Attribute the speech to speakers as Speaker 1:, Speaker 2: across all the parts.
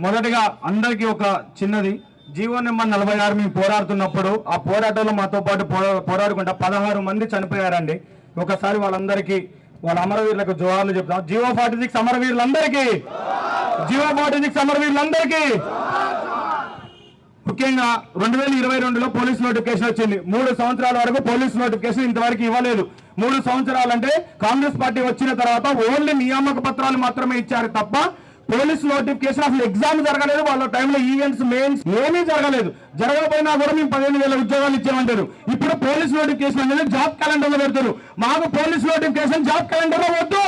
Speaker 1: మొదటిగా అందరికీ ఒక చిన్నది. జీవో నెంబర్ నలభై ఆరు మేము పోరాడుతున్నప్పుడు ఆ పోరాటంలో మాతో పాటు పోరా- పోరాడుకుంటా పదహారు మంది చనిపోయారండి. ఒకసారి వాళ్ళందరికీ వాళ్ళ అమరవీరులకు జోహార్లు చెప్తాం. జీవో ఫార్టీ సిక్స్ అమరవీరులందరికీ! జీవో ఫార్టీ సిక్స్ అమరవీరులందరికీ! ముఖ్యంగా రెండు వేల ఇరవై రెండులో పోలీస్ నోటిఫికేషన్ వచ్చింది. మూడు సంవత్సరాల వరకు పోలీస్ నోటిఫికేషన్ ఇంతవరకు ఇవ్వలేదు. మూడు సంవత్సరాలు అంటే కాంగ్రెస్ పార్టీ వచ్చిన తర్వాత ఓన్లీ నియామక పత్రాలు మాత్రమే ఇచ్చారు తప్ప పోలీస్ నోటిఫికేషన్ అసలు ఎగ్జామ్ జరగలేదు. వాళ్ళ టైంలో ఈవెంట్స్ మెయిన్స్ ఏమీ జరగలేదు. జరగకపోయినా కూడా మేము పదిహేను వేల ఉద్యోగాలు ఇచ్చామంటారు ఇప్పుడు పోలీస్ నోటిఫికేషన్ అనేది జాబ్ క్యాలెండర్లో పెడతారు. మాకు పోలీస్ నోటిఫికేషన్ జాబ్ క్యాలెండర్లో వద్దు.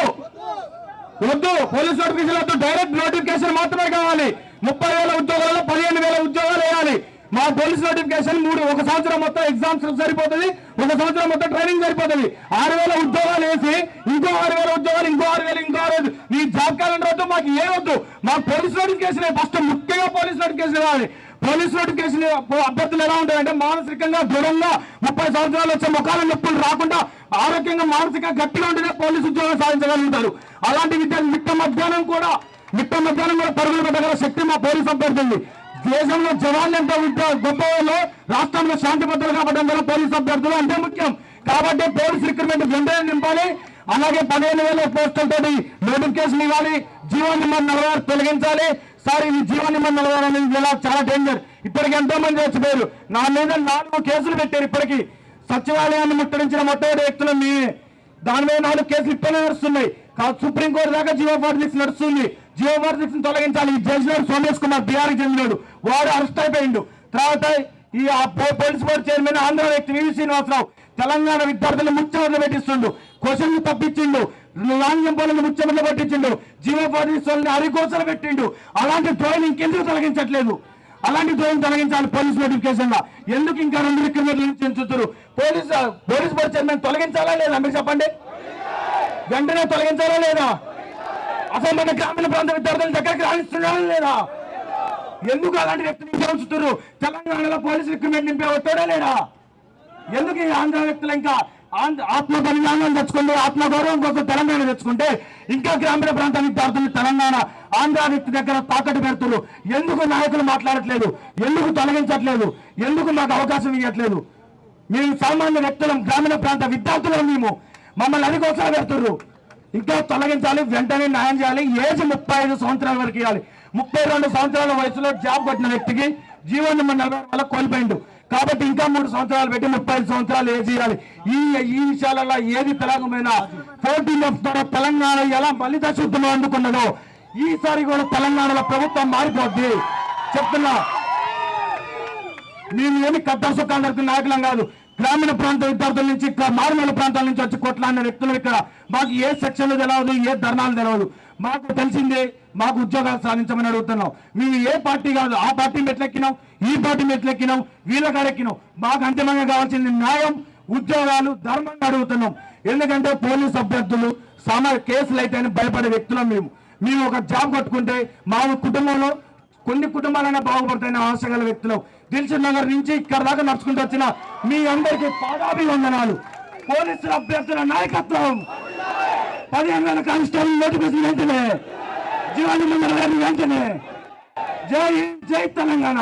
Speaker 1: వద్దు. పోలీస్ నోటిఫికేషన్ వద్దు. డైరెక్ట్ నోటిఫికేషన్ మాత్రమే కావాలి. ముప్పై వేల ఉద్యోగాలు పదిహేను వేల ఉద్యోగాలు వేయాలి మా పోలీస్ నోటిఫికేషన్ మూడు ఒక సంవత్సరం మొత్తం ఎగ్జామ్స్ సరిపోతుంది ఒక సంవత్సరం మొత్తం ట్రైనింగ్ సరిపోతుంది. ఆరు వేల ఉద్యోగాలు వేసి ఇంకో ఆరు వేల ఉద్యోగాలు ఇంకో ఆరు వేలు ఇంకో ఆరు వేలు. నీ జాబ్ క్యాలెండర్ వద్దు మాకు ఏ వద్దు. మాకు పోలీస్ నోటిఫికేషన్ ఫస్ట్ ముఖ్యంగా పోలీస్ నోటిఫికేషన్ కావాలి పోలీస్ నోటిఫికేషన్ అభ్యర్థులు ఎలా ఉంటాయంటే మానసికంగా దృఢంగా ముప్పై సంవత్సరాలు వచ్చే ముఖాల నొప్పులు రాకుండా ఆరోగ్యంగా మానసికంగా గట్టిగా ఉంటేనే పోలీసు ఉద్యోగం సాధించగలుగుతారు. అలాంటి విద్యార్థులు మిట్ట మధ్యాహ్నం కూడా మిట్ట మధ్యాహ్నం కూడా పరుగులు పెట్టగల శక్తి మా పోలీసు అభ్యర్థులు దేశంలో జవాన్లు ఎంతో విద్య- గొప్ప వాళ్ళు రాష్ట్రంలో శాంతి భద్రత కాపాడడం ద్వారా పోలీస్ అభ్యర్థులు అంతే ముఖ్యం. కాబట్టి పోలీస్ రిక్రూట్మెంట్ వెంటనే నింపాలి. అలాగే పదిహేను వేల పోస్టులతో నోటిఫికేషన్ ఇవ్వాలి. జీవో నెంబర్ నలభై ఆరు తొలగించాలి. సార్ ఇది జీవో నెంబర్ నలభై ఆరు అనేది ఇలా చాలా డేంజర్ ఇప్పటికి ఎంతో మంది చచ్చిపోయారు. నా మీద నాలుగు కేసులు పెట్టారు ఇప్పటికి. సచివాలయాన్ని ముట్టడించిన మొట్టమొదటి వ్యక్తులు మీ దాని మీద నాలుగు కేసులు ఇప్పటికే నడుస్తున్నాయి. సుప్రీంకోర్టు దాకా జీవో ఫార్టీ నడుస్తుంది. జియో తొలగించాలి. ఈ చేసినాడు సోమేష్ కుమార్ బీహార్ చెందినాడు. వాడు అరెస్ట్ అయిపోయిండు. తర్వాత ఈ పోలీస్ బోర్డు చైర్మన్ ఆంధ్ర వ్యక్తి వివి శ్రీనివాసరావు తెలంగాణ విద్యార్థులు ముచ్చమట్లు పెట్టిస్తుండు క్వశ్చన్లు తప్పించిండు. లాంగ్ పనులు ముచ్చమట్లు పెట్టించిండు. జియో ఫార్టీ వాళ్ళని అరికోసలు పెట్టిండు. అలాంటి డ్రాయింగ్ ఇంకెందుకు తొలగించట్లేదు? అలాంటి డ్రాయింగ్ తొలగించాలి పోలీస్ నోటిఫికేషన్గా ఎందుకు ఇంకా రెండు రిక్రూట్మెంట్లు చెందుతున్నారు పోలీస్ పోలీస్ బోర్డు చైర్మన్ తొలగించాలా లేదా? మీరు చెప్పండి. వెంటనే తొలగించాలా లేదా? అసలు మన గ్రామీణ ప్రాంత విద్యార్థుల దగ్గరికి రాణిస్తున్నారా లేదా? ఎందుకు అలాంటి వ్యక్తులు ఇంకా ఉంచుతున్నారు? తెలంగాణలో పోలీస్ రిక్రూట్మెంట్ నింపే వస్తాడా లేడా ఎందుకు ఈ ఆంధ్ర వ్యక్తులు ఇంకా ఆంధ్ర ఆత్మ బలిదానం తెచ్చుకుంటే ఆత్మ గౌరవం కోసం తెలంగాణ తెచ్చుకుంటే ఇంకా గ్రామీణ ప్రాంత విద్యార్థులు తెలంగాణ ఆంధ్ర వ్యక్తి దగ్గర తాకట్టు పెడుతున్నారు? ఎందుకు నాయకులు మాట్లాడట్లేదు? ఎందుకు తొలగించట్లేదు? ఎందుకు మాకు అవకాశం ఇవ్వట్లేదు? మేము సామాన్య వ్యక్తులం గ్రామీణ ప్రాంత విద్యార్థులం మేము. మమ్మల్ని అది కోసం పెడుతున్నారు ఇంకా తొలగించాలి వెంటనే న్యాయం చేయాలి. ఏజ్ ముప్పై ఐదు సంవత్సరాల వరకు ఇవ్వాలి. ముప్పై రెండు సంవత్సరాల వయసులో జాబ్ కొట్టిన వ్యక్తికి జీవన్ నెంబర్ నలభై వల్ల కోల్పోయిండు. కాబట్టి ఇంకా మూడు సంవత్సరాలు పెట్టి ముప్పై ఐదు సంవత్సరాలు ఏజ్ ఇవ్వాలి. ఈ ఈ విషయాలలో ఏది తెలంగాణ ఫోర్టీన్ ఆఫ్ ద్వారా తెలంగాణ ఎలా ఫలిత శుద్ధం అందుకున్నదో ఈసారి కూడా తెలంగాణలో ప్రభుత్వం మారిపోద్ది. చెప్తున్నా. నేను ఏమి కట్టా కాండర్కి నాయకులం కాదు. గ్రామీణ ప్రాంత విద్యార్థుల నుంచి ఇక్కడ మారుమూల ప్రాంతాల నుంచి వచ్చి కొట్లాడిన వ్యక్తులు ఇక్కడ. మాకు ఏ సెక్షన్లు తెలియదు ఏ ధర్నాలు తెలియదు మాకు తెలిసిందే మాకు ఉద్యోగాలు సాధించమని అడుగుతున్నాం. మేము ఏ పార్టీ కాదు ఆ పార్టీ మెట్లెక్కినాం ఈ పార్టీ మెట్లెక్కినాం వీళ్ళ కాడెక్కినాం మాకు అంతిమంగా కావాల్సింది న్యాయం ఉద్యోగాలు ధర్మంగా అడుగుతున్నాం. ఎందుకంటే పోలీస్ అభ్యర్థులు సమ కేసులు అయితే భయపడే వ్యక్తులం మేము. మేము ఒక జాబ్ కట్టుకుంటే మా కుటుంబంలో కొన్ని కుటుంబాలైనా బాగుపడతాయని ఆశ గల వ్యక్తులు. దిల్సుఖ్ నగర్ నుంచి ఇక్కడ దాకా నడుచుకుంటూ వచ్చిన మీ అందరికీ పాదాభివందనాలు. పోలీసుల అభ్యర్థుల నాయకత్వం. పదిహేను వేల కానిస్టేబుల్ నోటిఫికేషన్ వెంటనే. జీవాన్ని గారిని వెంటనే. జై జై తెలంగాణ.